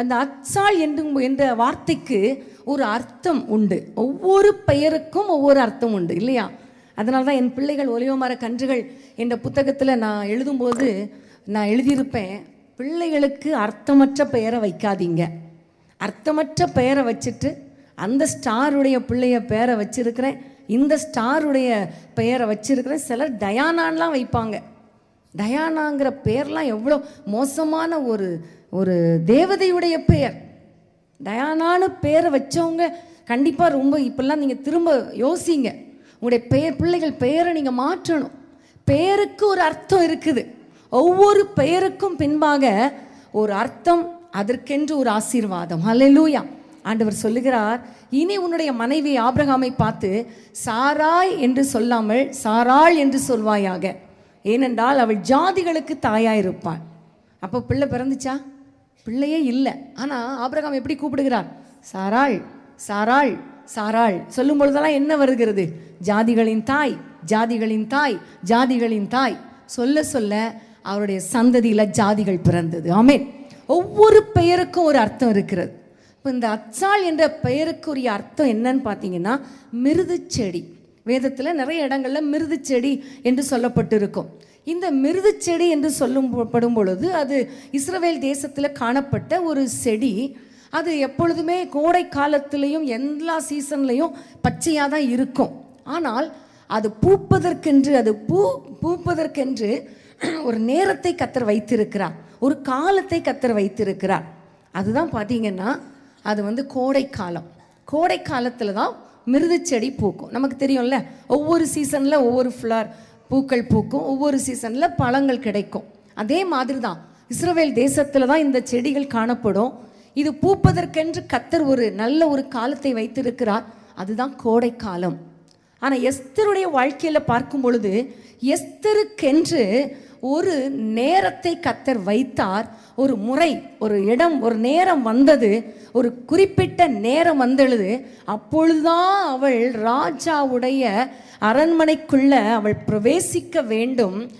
அந்த அச்சாள் என்றும் என்ற வார்த்தைக்கு ஒரு அர்த்தம் உண்டு. ஒவ்வொரு பெயருக்கும் ஒவ்வொரு அர்த்தம் உண்டு இல்லையா? அதனால தான் என் பிள்ளைகள் ஒலிவமர கன்றுகள் என்ற புத்தகத்தில் நான் எழுதும்போது நான் எழுதியிருப்பேன் பிள்ளைகளுக்கு அர்த்தமற்ற பெயரை வைக்காதீங்க. அர்த்தமற்ற பெயரை வச்சுட்டு அந்த ஸ்டாருடைய பிள்ளைய பெயரை வச்சுருக்கிறேன் இந்த ஸ்டாருடைய பெயரை வச்சுருக்கிறேன் சிலர் டயானான்லாம் வைப்பாங்க. டயானாங்கிற பேர்லாம் எவ்வளோ மோசமான ஒரு ஒரு தேவதையுடைய பெயர் டயானான்னு பேரை வச்சவங்க கண்டிப்பாக ரொம்ப இப்பெல்லாம் நீங்கள் திரும்ப யோசிங்க. உங்களுடைய பெயர் பிள்ளைகள் பெயரை நீங்கள் மாற்றணும். பெயருக்கு ஒரு அர்த்தம் இருக்குது. ஒவ்வொரு பெயருக்கும் பின்பாக ஒரு அர்த்தம் அதற்கென்று ஒரு ஆசீர்வாதம். ஹalleluya. ஆண்டவர் சொல்லுகிறார் இனி உன்னுடைய மனைவி ஆபிரகாமை பார்த்து சாராய் என்று சொல்லாமல் சாராள் என்று சொல்வாயாக. ஏனென்றால் அவள் ஜாதிகளுக்கு தாயாயிருப்பாள். அப்போ பிள்ளை பிறந்துச்சா? பிள்ளையே இல்லை. ஆனால் ஆபிரகாம் எப்படி கூப்பிடுகிறார்? சாராள் சாராள் சாராள். சொல்லும் பொழுதெல்லாம் என்ன வருகிறது? ஜாதிகளின் தாய் ஜாதிகளின் தாய் ஜாதிகளின் தாய். சொல்ல சொல்ல அவருடைய சந்ததியில் ஜாதிகள் பிறந்தது. ஆமேன். ஒவ்வொரு பெயருக்கும் ஒரு அர்த்தம் இருக்கிறது. இப்போ இந்த அச்சாள் என்ற பெயருக்குரிய அர்த்தம் என்னன்னு பார்த்தீங்கன்னா மிருது செடி வேதத்தில் நிறைய இடங்களில் மிருது செடி என்று சொல்லப்பட்டிருக்கும். இந்த மிருது செடி என்று சொல்லும் படும் பொழுது அது இஸ்ரவேல் தேசத்தில் காணப்பட்ட ஒரு செடி. அது எப்பொழுதுமே கோடை காலத்திலையும் எல்லா சீசன்லையும் பச்சையாக தான் இருக்கும். ஆனால் அது பூப்பதற்கென்று அது பூ பூப்பதற்கென்று ஒரு நேரத்தை கத்தர் வைத்திருக்கிறார். ஒரு காலத்தை கத்தர் வைத்திருக்கிறார். அதுதான் பார்த்தீங்கன்னா அது வந்து கோடை காலம் கோடை காலத்தில் தான் மிருது செடி பூக்கும். நமக்கு தெரியும்ல ஒவ்வொரு சீசனில் ஒவ்வொரு ஃப்ளவர் பூக்கள் பூக்கும் ஒவ்வொரு சீசனில் பழங்கள் கிடைக்கும். அதே மாதிரி தான் இஸ்ரவேல் தேசத்தில் தான் இந்த செடிகள் காணப்படும். இது பூப்பதற்கென்று கத்தர் ஒரு நல்ல ஒரு காலத்தை வைத்திருக்கிறார். அதுதான் கோடை காலம். ஆனால் எஸ்தருடைய வாழ்க்கையில் பார்க்கும் பொழுது எஸ்தருக்கென்று ஒரு நேரத்தை கத்தர் வைத்தார். ஒரு முறை ஒரு இடம் ஒரு நேரம் வந்தது. ஒரு குறிப்பிட்ட நேரம் வந்தழுது. அப்பொழுதுதான் அவள் ராஜாவுடைய அரண்மனைக்குள்ள அவள் பிரவேசிக்க வேண்டும்.